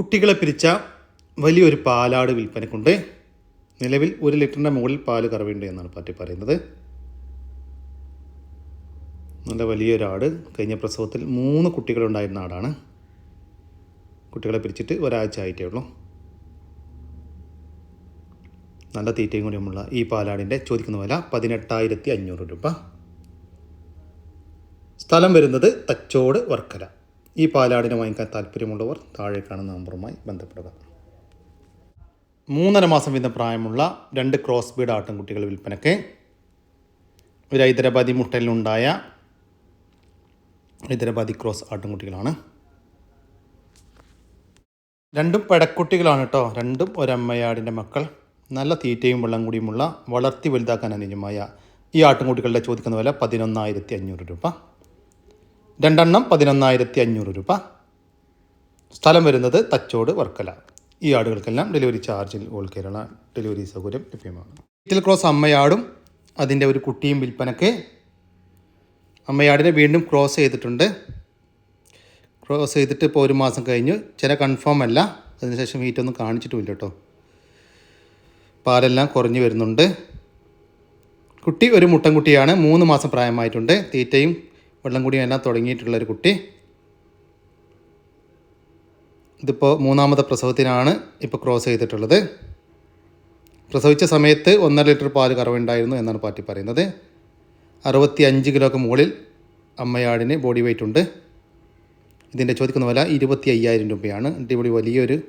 കുട്ടികളെ പിരിച്ച വലിയൊരു പാലാട് വിൽപ്പനക്കുണ്ട്. നിലവിൽ ഒരു ലിറ്ററിന്റെ മുകളിൽ പാൽ കറവുണ്ട് എന്നാണ് പാർട്ടി പറയുന്നത്. നല്ല വലിയൊരാട് കഴിഞ്ഞ പ്രസവത്തിൽ മൂന്ന് കുട്ടികളുണ്ടായിരുന്ന ആടാണ്. കുട്ടികളെ പിരിച്ചിട്ട് ഒരാഴ്ച ആയിട്ടേ ഉള്ളൂ. നല്ല തീറ്റയും കൂടിയുമുള്ള ഈ പാലാടിന്റെ ചോദിക്കുന്ന വില പതിനെട്ടായിരത്തി അഞ്ഞൂറ് രൂപ. സ്ഥലം വരുന്നത് തച്ചോട് വർക്കല. ഈ പാലാടിനെ വാങ്ങിക്കാൻ താല്പര്യമുള്ളവർ താഴെ കാണുന്ന നമ്പറുമായി ബന്ധപ്പെടുക. മൂന്നര മാസം വീതം പ്രായമുള്ള രണ്ട് ക്രോസ് ബീഡ് ആട്ടിൻകുട്ടികൾ വിൽപ്പനയ്ക്ക് ഒരു ഹൈദരാബാദി മുട്ടലിലുണ്ടായ ഹൈദരാബാദി ക്രോസ് ആട്ടിൻകുട്ടികളാണ് രണ്ടും പെടക്കുട്ടികളാണ് കേട്ടോ രണ്ടും ഒരമ്മയാടിന്റെ മക്കൾ. നല്ല തീറ്റയും വെള്ളം കൂടിയുമുള്ള വളർത്തി വലുതാക്കാൻ അനുയോജ്യമായ ഈ ആട്ടിൻകുട്ടികളുടെ ചോദിക്കുന്ന വില പതിനൊന്നായിരത്തി അഞ്ഞൂറ് രൂപ. രണ്ടെണ്ണം പതിനൊന്നായിരത്തി അഞ്ഞൂറ് രൂപ. സ്ഥലം വരുന്നത് തച്ചോട് വർക്കല. ഈ ആടുകൾക്കെല്ലാം ഡെലിവറി ചാർജിൽ ഓൾ കേരള ഡെലിവറി സൗകര്യം ലഭ്യമാണ്. ലിറ്റിൽ ക്രോസ് അമ്മയാടും അതിന്റെ ഒരു കുട്ടിയും വിൽപ്പനക്ക് അമ്മയാടിനെ വീണ്ടും ക്രോസ് ചെയ്തിട്ടുണ്ട്. ക്രോസ് ചെയ്തിട്ട് ഇപ്പോൾ ഒരു മാസം കഴിഞ്ഞു. ചില കൺഫേം അല്ല. അതിനുശേഷം ഹീറ്റൊന്നും കാണിച്ചിട്ടുമില്ല കേട്ടോ. പാലെല്ലാം കുറഞ്ഞു വരുന്നുണ്ട്. കുട്ടി ഒരു മുട്ടൻകുട്ടിയാണ്. മൂന്ന് മാസം പ്രായമായിട്ടുണ്ട്. തീറ്റയും വെള്ളം കൂടി എല്ലാം തുടങ്ങിയിട്ടുള്ളൊരു കുട്ടി. ഇതിപ്പോൾ മൂന്നാമത്തെ പ്രസവത്തിനാണ് ഇപ്പോൾ ക്രോസ് ചെയ്തിട്ടുള്ളത്. പ്രസവിച്ച സമയത്ത് ഒന്നര ലിറ്റർ പാൽ കറവുണ്ടായിരുന്നു എന്നാണ് പാറ്റി പറയുന്നത്. അറുപത്തി അഞ്ച് കിലോക്ക് മുകളിൽ അമ്മയാടിന് ബോഡി വെയിറ്റ് ഉണ്ട്. ഇതിന്റെ ചോദിക്കുന്ന വില ഇരുപത്തി അയ്യായിരം രൂപയാണ്. അടിപൊളി വലിയൊരു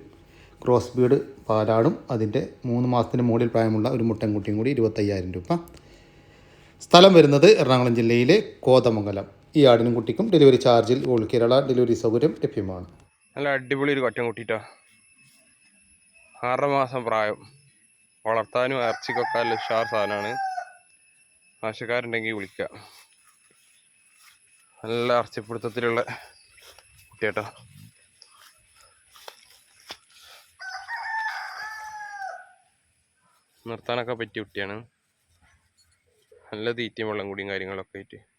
ക്രോസ് ബീഡ് പാലാടും. അതിന്റെ മൂന്ന് മാസത്തിന് മുകളിൽ പ്രായമുള്ള ഒരു മുട്ടൻകുട്ടിയും കൂടി ഇരുപത്തയ്യായിരം രൂപ. സ്ഥലം വരുന്നത് എറണാകുളം ജില്ലയിലെ കോതമംഗലം. ഈ ആടിനും കുട്ടിക്കും ഡെലിവറി ചാർജിൽ ഓൾ കേരള ഡെലിവറി സൗകര്യം ലഭ്യമാണ്. നല്ല അടിപൊളി ഒരു കൊറ്റം കുട്ടിട്ടോ. ആറര മാസം പ്രായം. വളർത്താനും ഇറച്ചിക്കൊക്കെ നല്ല ഉഷാർ സാധനമാണ്. ആവശ്യക്കാരുണ്ടെങ്കിൽ വിളിക്കുക. നല്ല ഇറച്ചിപ്പിടുത്തത്തിലുള്ള കുട്ടിയേട്ടോ. നിർത്താനൊക്കെ പറ്റിയ കുട്ടിയാണ്. നല്ല തീറ്റയും വെള്ളം കൂടിയും കാര്യങ്ങളൊക്കെ ആയിട്ട്.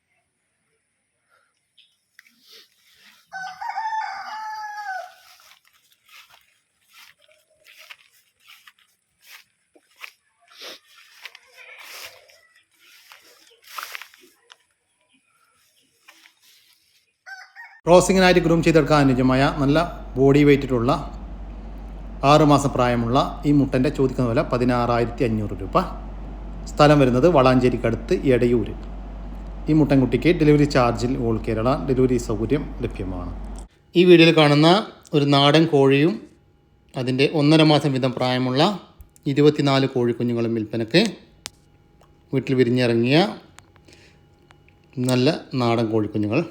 ക്രോസിങ്ങിനായിട്ട് ഗ്രൂം ചെയ്തെടുക്കാൻ അനുയോജ്യമായ നല്ല ബോഡി വെയ്റ്റിലുള്ള ആറ് മാസം പ്രായമുള്ള ഈ മുട്ടന്റെ ചോദിക്കുന്ന വില പതിനാറായിരത്തി അഞ്ഞൂറ് രൂപ. സ്ഥലം വരുന്നത് വളാഞ്ചേരിക്കടുത്ത് എടയൂര്. ഈ മുട്ടൻകുട്ടിക്ക് ഡെലിവറി ചാർജിൽ ഓൾ കേരള ഡെലിവറി സൗകര്യം ലഭ്യമാണ്. ഈ വീഡിയോയിൽ കാണുന്ന ഒരു നാടൻ കോഴിയും അതിന്റെ ഒന്നര മാസം വീതം പ്രായമുള്ള ഇരുപത്തിനാല് കോഴിക്കുഞ്ഞുങ്ങളും വിൽപ്പനയ്ക്ക് വീട്ടിൽ വിരിഞ്ഞിറങ്ങിയ നല്ല നാടൻ കോഴിക്കുഞ്ഞുങ്ങൾ.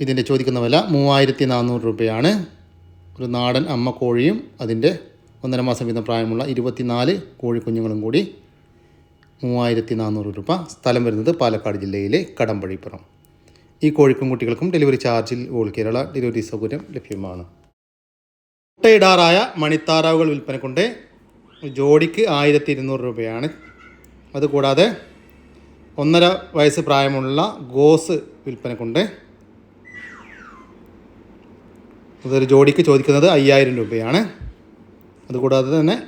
ഇതിന്റെ ചോദിക്കുന്ന വില മൂവായിരത്തി നാനൂറ് രൂപയാണ്. ഒരു നാടൻ അമ്മ കോഴിയും അതിന്റെ ഒന്നര മാസം വീതം പ്രായമുള്ള ഇരുപത്തിനാല് കോഴിക്കുഞ്ഞുങ്ങളും കൂടി മൂവായിരത്തി നാനൂറ് രൂപ. സ്ഥലം വരുന്നത് പാലക്കാട് ജില്ലയിലെ കടമ്പഴിപ്പുറം. ഈ കോഴിക്കും കുട്ടികൾക്കും ഡെലിവറി ചാർജിൽ ഓൾ കേരള ഡെലിവറി സൗകര്യം ലഭ്യമാണ്. മുട്ടയിടാറായ മണിത്താറാവുകൾ വിൽപ്പനക്കൊണ്ട്. ജോഡിക്ക് ആയിരത്തി ഇരുന്നൂറ് രൂപയാണ്. അതുകൂടാതെ ഒന്നര വയസ്സ് പ്രായമുള്ള ഗോസ് വിൽപ്പനക്കൊണ്ട്. അതൊരു ജോഡിക്ക് ചോദിക്കുന്നത് അയ്യായിരം രൂപയാണ്. അതുകൂടാതെ തന്നെ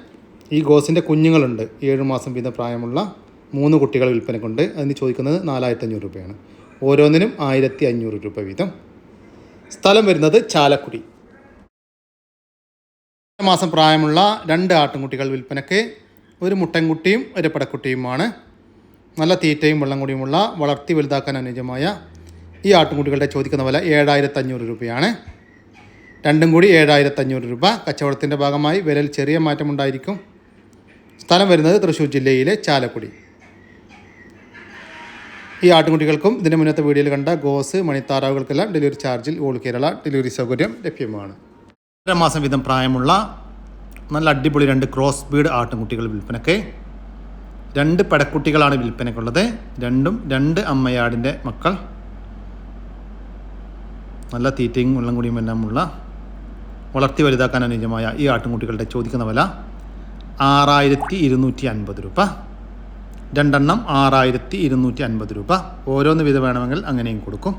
ഈ ഗോസിന്റെ കുഞ്ഞുങ്ങളുണ്ട്. ഏഴ് മാസം വീതം പ്രായമുള്ള മൂന്ന് കുട്ടികൾ വിൽപ്പനക്കുണ്ട്. അതിന് ചോദിക്കുന്നത് നാലായിരത്തി അഞ്ഞൂറ് രൂപയാണ്. ഓരോന്നിനും ആയിരത്തി അഞ്ഞൂറ് രൂപ വീതം. സ്ഥലം വരുന്നത് ചാലക്കുടി. മാസം പ്രായമുള്ള രണ്ട് ആട്ടുംകുട്ടികൾ വിൽപ്പനയ്ക്ക് ഒരു മുട്ടൻകുട്ടിയും ഒരു പടക്കുട്ടിയുമാണ്. നല്ല തീറ്റയും വെള്ളം കൂടിയുമുള്ള വളർത്തി വലുതാക്കാൻ അനുയോജ്യമായ ഈ ആട്ടുംകുട്ടികളുടെ ചോദിക്കുന്ന വില ഏഴായിരത്തി അഞ്ഞൂറ് രൂപയാണ്. രണ്ടും കൂടി ഏഴായിരത്തഞ്ഞൂറ് രൂപ. കച്ചവടത്തിന്റെ ഭാഗമായി വിലയിൽ ചെറിയ മാറ്റമുണ്ടായിരിക്കും. സ്ഥലം വരുന്നത് തൃശ്ശൂർ ജില്ലയിലെ ചാലക്കുടി. ഈ ആട്ടുകുട്ടികൾക്കും ഇതിന് മുന്നത്തെ വീഡിയോയിൽ കണ്ട ഗോസ് മണിത്താറാവുകൾക്കെല്ലാം ഡെലിവറി ചാർജിൽ ഓൾ കേരള ഡെലിവറി സൗകര്യം ലഭ്യമാണ്. ഒന്നര മാസം വീതം പ്രായമുള്ള നല്ല അടിപൊളി രണ്ട് ക്രോസ് ബീഡ് ആട്ടുംകുട്ടികൾ വിൽപ്പനയ്ക്ക് രണ്ട് പടക്കുട്ടികളാണ് വിൽപ്പനയ്ക്കുള്ളത് രണ്ടും രണ്ട് അമ്മയാടിന്റെ മക്കൾ. നല്ല തീറ്റയും വെള്ളം കൂടിയും എല്ലാമുള്ള വളർത്തി വലുതാക്കാൻ അനുയോജ്യമായ ഈ ആട്ടിൻകുട്ടികളുടെ ചോദിക്കുന്ന വില ആറായിരത്തി ഇരുന്നൂറ്റി അൻപത് രൂപ. രണ്ടെണ്ണം ആറായിരത്തി ഇരുന്നൂറ്റി അൻപത് രൂപ. ഓരോന്ന് വിധ വേണമെങ്കിൽ അങ്ങനെയും കൊടുക്കും.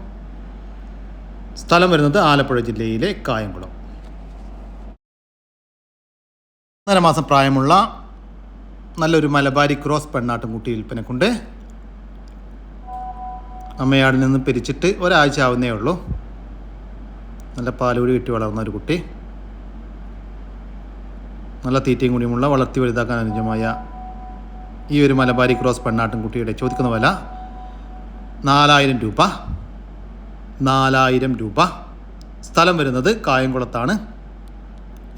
സ്ഥലം വരുന്നത് ആലപ്പുഴ ജില്ലയിലെ കായംകുളം. ഒന്നര മാസം പ്രായമുള്ള നല്ലൊരു മലബാരി ക്രോസ് പെണ്ണാട്ടുംകുട്ടി വിൽപ്പനക്കുണ്ട്. അമ്മയാടിൽ നിന്ന് പിരിച്ചിട്ട് ഒരാഴ്ച ആവുന്നേ ഉള്ളൂ. നല്ല പാലുകൂടി കിട്ടി വളർന്ന ഒരു കുട്ടി. നല്ല തീറ്റയും കൂടിയുമുള്ള വളർത്തി വലുതാക്കാൻ അനുയോജ്യമായ ഈ ഒരു മലബാരി ക്രോസ് പെണ്ണാട്ടിൻകുട്ടിയുടെ ചോദിക്കുന്ന വില നാലായിരം രൂപ. നാലായിരം രൂപ. സ്ഥലം വരുന്നത് കായംകുളത്താണ്.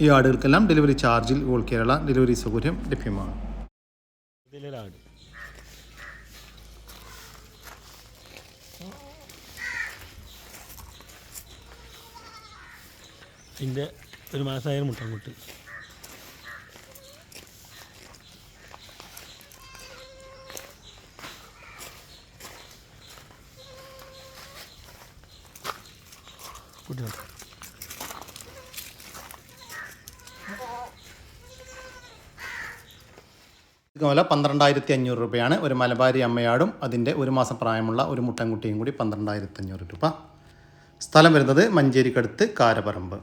ഈ ആടുകൾക്കെല്ലാം ഡെലിവറി ചാർജിൽ ഓൾ കേരള ഡെലിവറി സൗകര്യം ലഭ്യമാണ്. ഇതിന്റെ ഒരു മാസമായ മുട്ടൻകുട്ടി. കുട്ടികൾ വില പന്ത്രണ്ടായിരത്തി അഞ്ഞൂറ് രൂപയാണ്. ഒരു മലബാരി അമ്മയാടും അതിന്റെ ഒരു മാസം പ്രായമുള്ള ഒരു മുട്ടൻകുട്ടിയും കൂടി പന്ത്രണ്ടായിരത്തി അഞ്ഞൂറ് രൂപ. സ്ഥലം വരുന്നത് മഞ്ചേരിക്കടുത്ത് കാരപറമ്പ്.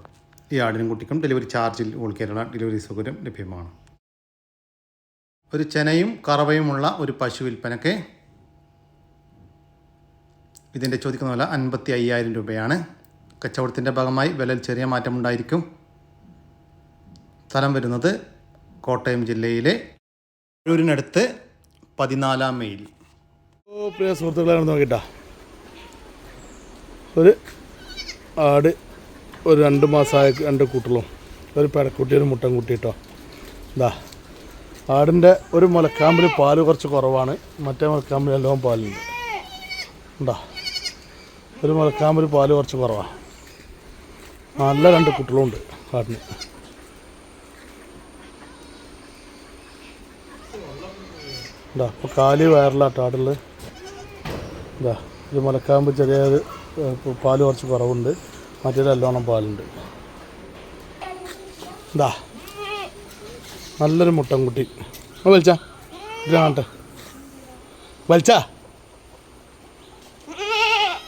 ഈ ആടിനും കുട്ടിക്കും ഡെലിവറി ചാർജിൽ ഓൾ കേരള ഡെലിവറി സൗകര്യം ലഭ്യമാണ്. ഒരു ചെനയും കറവയുമുള്ള ഒരു പശു വിൽപ്പനയ്ക്ക് ഇതിന്റെ ചോദിക്കുന്ന വില അൻപത്തി അയ്യായിരം രൂപയാണ്. കച്ചവടത്തിന്റെ ഭാഗമായി വിലയിൽ ചെറിയ മാറ്റമുണ്ടായിരിക്കും. സ്ഥലം വരുന്നത് കോട്ടയം ജില്ലയിലെ അടുത്ത് പതിനാലാം മെയിൽ. ഓ പ്രിയ സുഹൃത്തുക്കളെ നോക്കിട്ടാ. ഒരു ആട് ഒരു രണ്ട് മാസമായ രണ്ട് കൂട്ടുകളും ഒരു പെടക്കുട്ടി ഒരു മുട്ടൻകുട്ടി കേട്ടോ എന്താ ആടിന്റെ ഒരു മുലക്കാമ്പിൽ പാൽ കുറച്ച് കുറവാണ്. മറ്റേ മുലക്കാമ്പിൽ എല്ലാം പാലുണ്ട്. ഉണ്ടാ ഒരു മുലക്കാമ്പിൽ പാൽ കുറച്ച് കുറവാണ് നല്ല രണ്ട് കുട്ടികളും ഉണ്ട് ആടിന് ഇതാ ഇപ്പോൾ കാലി വയറിലാട്ടോ ആടുള്ളത് ഇതാ ഇത് മുലക്കാകുമ്പോൾ ചെറിയ പാൽ കുറച്ച് കുറവുണ്ട്. മറ്റേത് നല്ലോണം പാലുണ്ട്. ഇതാ നല്ലൊരു മുട്ടൻകുട്ടി. കുട്ടി വലിച്ചാ ഇതിനാട്ടെ വലിച്ച.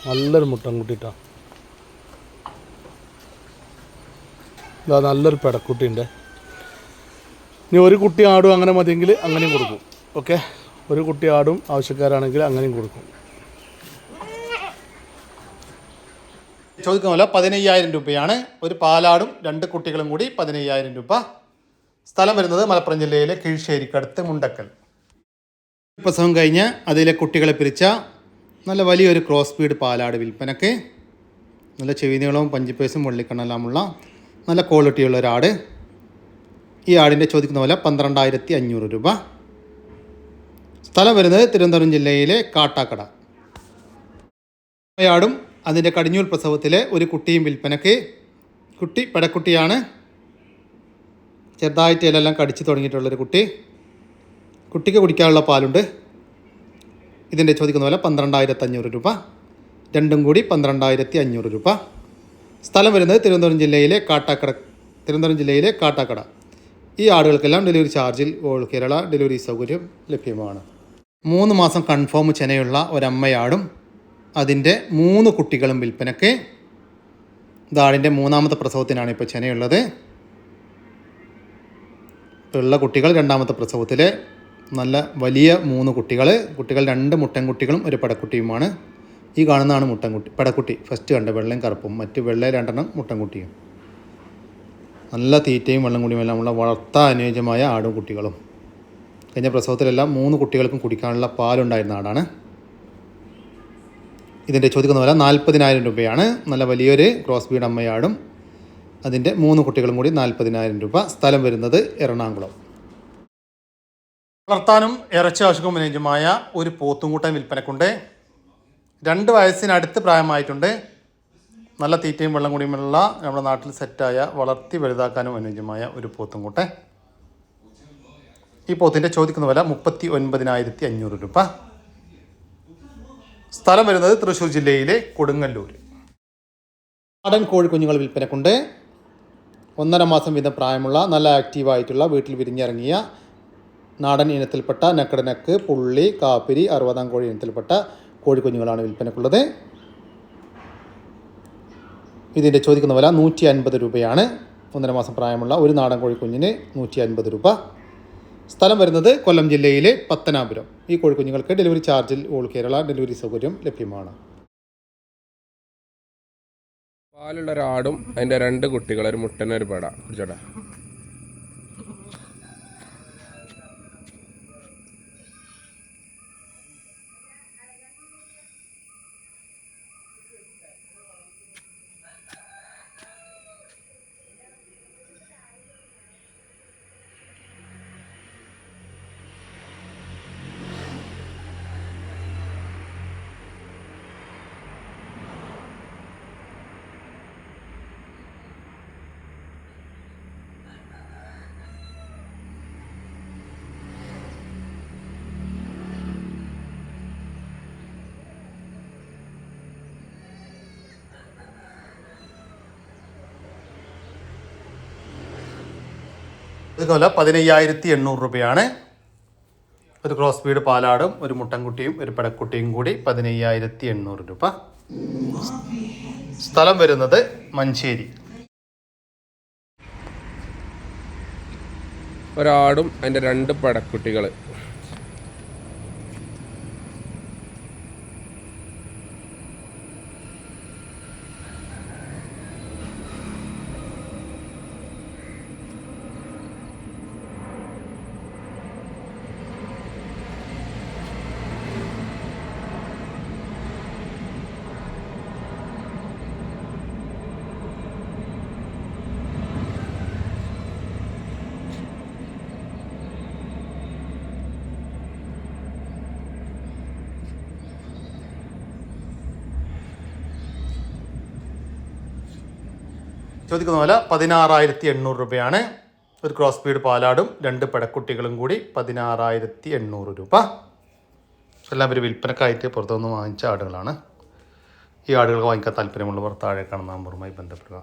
നല്ലൊരു മുട്ടൻകുട്ടി ഇതാ നല്ലൊരു പെടക്കുട്ടി ഉണ്ട് ഇനി ഒരു കുട്ടി ആടും അങ്ങനെ മതിയെങ്കിൽ അങ്ങനെയും കൊടുക്കും. ഓക്കെ? ഒരു കുട്ടി ആടും ആവശ്യക്കാരാണെങ്കിൽ അങ്ങനെയും കൊടുക്കും. ചോദിക്കുന്ന പതിനയ്യായിരം രൂപയാണ്. ഒരു പാലാടും രണ്ട് കുട്ടികളും കൂടി പതിനയ്യായിരം രൂപ. സ്ഥലം വരുന്നത് മലപ്പുറം ജില്ലയിലെ കീഴ്ശ്ശേരിക്കടുത്ത് മുണ്ടക്കൽ. പ്രസവം കഴിഞ്ഞ് അതിലെ കുട്ടികളെ പിരിച്ച നല്ല വലിയൊരു ക്രോസ് ബീഡ് പാലാട് വിൽപ്പനക്ക് നല്ല ചെവിനീളവും പഞ്ചിപ്പേസും വെള്ളിക്കണ്ണെല്ലാമുള്ള നല്ല ക്വാളിറ്റിയുള്ള ഒരാട്. ഈ ആടിന്റെ ചോദിക്കുന്ന പോലെ പന്ത്രണ്ടായിരത്തി അഞ്ഞൂറ് രൂപ. സ്ഥലം വരുന്നത് തിരുവനന്തപുരം ജില്ലയിലെ കാട്ടാക്കട. അയാടും അതിന്റെ കടിഞ്ഞൂൽ പ്രസവത്തിലെ ഒരു കുട്ടിയും വിൽപ്പനയ്ക്ക് കുട്ടി പെടക്കുട്ടിയാണ്. ചെറുതായിട്ട് ഇലെല്ലാം കടിച്ചു തുടങ്ങിയിട്ടുള്ളൊരു കുട്ടി. കുട്ടിക്ക് കുടിക്കാനുള്ള പാലുണ്ട്. ഇതിന്റെ ചോദിക്കുന്ന പോലെ പന്ത്രണ്ടായിരത്തി അഞ്ഞൂറ് രൂപ. രണ്ടും കൂടി പന്ത്രണ്ടായിരത്തി അഞ്ഞൂറ് രൂപ. സ്ഥലം വരുന്നത് തിരുവനന്തപുരം ജില്ലയിലെ കാട്ടാക്കട തിരുവനന്തപുരം ജില്ലയിലെ കാട്ടാക്കട. ഈ ആടുകൾക്കെല്ലാം ഡെലിവറി ചാർജിൽ ഓൾ കേരള ഡെലിവറി സൗകര്യം ലഭ്യമാണ്. മൂന്ന് മാസം കൺഫേം ചെനയുള്ള ഒരമ്മയാടും അതിന്റെ മൂന്ന് കുട്ടികളും വിൽപ്പനയ്ക്ക്. ഇതാടിന്റെ മൂന്നാമത്തെ പ്രസവത്തിനാണ് ഇപ്പോൾ ചെനയുള്ളത് ഉള്ള കുട്ടികൾ രണ്ടാമത്തെ പ്രസവത്തിലെ നല്ല വലിയ മൂന്ന് കുട്ടികൾ കുട്ടികൾ രണ്ട് മുട്ടൻകുട്ടികളും ഒരു പടക്കുട്ടിയുമാണ്. ഈ കാണുന്നതാണ് മുട്ടൻകുട്ടി പടക്കുട്ടി. ഫസ്റ്റ് കണ്ട വെള്ളയും കറുപ്പും മറ്റ് വെള്ള രണ്ടെണ്ണം മുട്ടൻകുട്ടിയും. നല്ല തീറ്റയും വെള്ളം കുടിയും എല്ലാം ഉള്ള വളർത്താൻ അനുയോജ്യമായ ആടും കുട്ടികളും. കഴിഞ്ഞ പ്രസവത്തിലെല്ലാം മൂന്ന് കുട്ടികൾക്കും കുടിക്കാനുള്ള പാലുണ്ടായിരുന്ന ആടാണ്. ഇതിന്റെ ചോദിക്കുന്ന വില നാൽപ്പതിനായിരം രൂപയാണ്. നല്ല വലിയൊരു ക്രോസ് ബീഡ് അമ്മയാടും. അതിന്റെ മൂന്ന് കുട്ടികളും കൂടി നാൽപ്പതിനായിരം രൂപ. സ്ഥലം വരുന്നത് എറണാകുളം. വളർത്താനും ഇറച്ചി ആവശ്യവും അനുയോജ്യമായ ഒരു പോത്തുംകൂട്ടൻ വിൽപ്പനക്കുണ്ട്. രണ്ട് വയസ്സിനടുത്ത് പ്രായമായിട്ടുണ്ട്. നല്ല തീറ്റയും വെള്ളം കൂടിയുമുള്ള നമ്മുടെ നാട്ടിൽ സെറ്റായ വളർത്തി വലുതാക്കാനും അനുയോജ്യമായ ഒരു പോത്തുംകൂട്ടെ. ഈ പോത്തിന്റെ ചോദിക്കുന്ന വില മുപ്പത്തി ഒൻപതിനായിരത്തി അഞ്ഞൂറ് രൂപ. സ്ഥലം വരുന്നത് തൃശ്ശൂർ ജില്ലയിലെ കൊടുങ്ങല്ലൂർ നാടൻ കോഴിക്കുഞ്ഞുങ്ങൾ വിൽപ്പനക്കുണ്ട്. ഒന്നര മാസം വീതം പ്രായമുള്ള നല്ല ആക്റ്റീവായിട്ടുള്ള വീട്ടിൽ വിരിഞ്ഞിറങ്ങിയ നാടൻ ഇനത്തിൽപ്പെട്ട നക്കടനക്ക് പുള്ളി കാപ്പിരി അറുപതാം കോഴി ഇനത്തിൽപ്പെട്ട കോഴിക്കുഞ്ഞുങ്ങളാണ് വിൽപ്പനക്കുള്ളത്. ഇതിന്റെ ചോദിക്കുന്ന വില നൂറ്റി അൻപത് രൂപയാണ്. ഒന്നര മാസം പ്രായമുള്ള ഒരു നാടൻ കോഴിക്കുഞ്ഞിന് നൂറ്റി അൻപത് രൂപ. സ്ഥലം വരുന്നത് കൊല്ലം ജില്ലയിലെ പത്തനാപുരം. ഈ കോഴിക്കുഞ്ഞുങ്ങൾക്ക് ഡെലിവറി ചാർജിൽ ഓൾ കേരള ഡെലിവറി സൗകര്യം ലഭ്യമാണ്. പാലുള്ള ഒരാടും അതിന്റെ രണ്ട് കുട്ടികൾ ഒരു മുട്ടനും ഒരു പട. ചേട്ടാ. ഇതുപോലെ പതിനയ്യായിരത്തി എണ്ണൂറ് രൂപയാണ്. ഒരു ക്രോസ് ബീഡ് പാലാടും ഒരു മുട്ടൻകുട്ടിയും ഒരു പെടക്കുട്ടിയും കൂടി പതിനയ്യായിരത്തി എണ്ണൂറ് രൂപ. സ്ഥലം വരുന്നത് മഞ്ചേരി. ഒരാടും അതിന്റെ രണ്ട് പടക്കുട്ടികൾ ചോദിക്കുന്ന പോലെ പതിനാറായിരത്തി എണ്ണൂറ് രൂപയാണ്. ഒരു ക്രോസ് ബീഡ് പാലാടും രണ്ട് പെടക്കുട്ടികളും കൂടി പതിനാറായിരത്തി എണ്ണൂറ് രൂപ എല്ലാം ഒരു വിൽപ്പനക്കായിട്ട് പുറത്തുനിന്ന് വാങ്ങിച്ച ആടുകളാണ്. ഈ ആടുകൾ വാങ്ങിക്കാൻ താല്പര്യമുള്ളവർ താഴെ കാണുന്ന നമ്പറുമായി ബന്ധപ്പെടുക.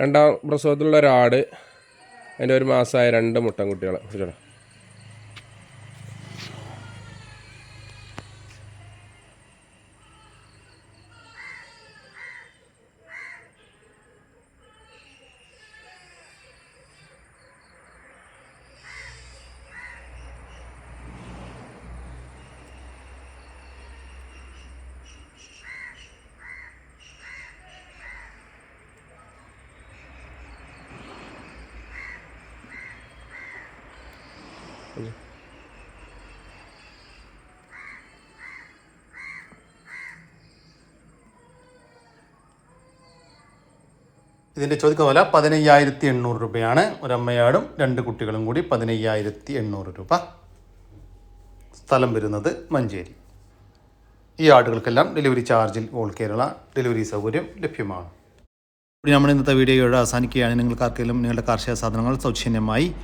രണ്ടാം പ്രസവത്തിലുള്ള ഒരാട് അതിന്റെ ഒരു മാസമായ രണ്ട് മുട്ടൻകുട്ടികൾ ചേട്ടാ ഇതിന്റെ ചോദിക്കുന്ന പോലെ പതിനയ്യായിരത്തി എണ്ണൂറ് രൂപയാണ്. ഒരമ്മയാടും രണ്ട് കുട്ടികളും കൂടി പതിനയ്യായിരത്തി എണ്ണൂറ് രൂപ. സ്ഥലം വരുന്നത് മഞ്ചേരി. ഈ ആടുകൾക്കെല്ലാം ഡെലിവറി ചാർജിൽ ഓൾ കേരള ഡെലിവറി സൗകര്യം ലഭ്യമാണ്. നമ്മുടെ ഇന്നത്തെ വീഡിയോയോട് അവസാനിക്കുകയാണ്. നിങ്ങൾക്ക് ആർക്കെങ്കിലും നിങ്ങളുടെ കാർഷിക സാധനങ്ങൾ സൗജന്യമായി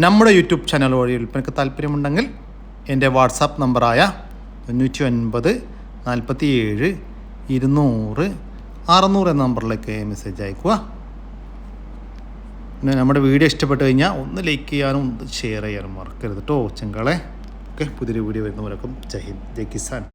നമ്മുടെ യൂട്യൂബ് ചാനൽ വഴി വിൽപ്പനയ്ക്ക് താല്പര്യമുണ്ടെങ്കിൽ എന്റെ വാട്സാപ്പ് നമ്പറായ തൊണ്ണൂറ്റി ഒൻപത് നാൽപ്പത്തി ഏഴ് ഇരുന്നൂറ് അറുന്നൂറ് എന്ന നമ്പറിലേക്ക് മെസ്സേജ് അയക്കുക. പിന്നെ നമ്മുടെ വീഡിയോ ഇഷ്ടപ്പെട്ട് കഴിഞ്ഞാൽ ഒന്ന് ലൈക്ക് ചെയ്യാനും ഒന്ന് ഷെയർ ചെയ്യാനും മറക്കരുത് കേട്ടോ ചെങ്കളെ. ഓക്കെ പുതിയൊരു വീഡിയോ വരുന്നവരൊക്കെ ജയ് ഹിന്ദ് ജയ് കിസാൻ.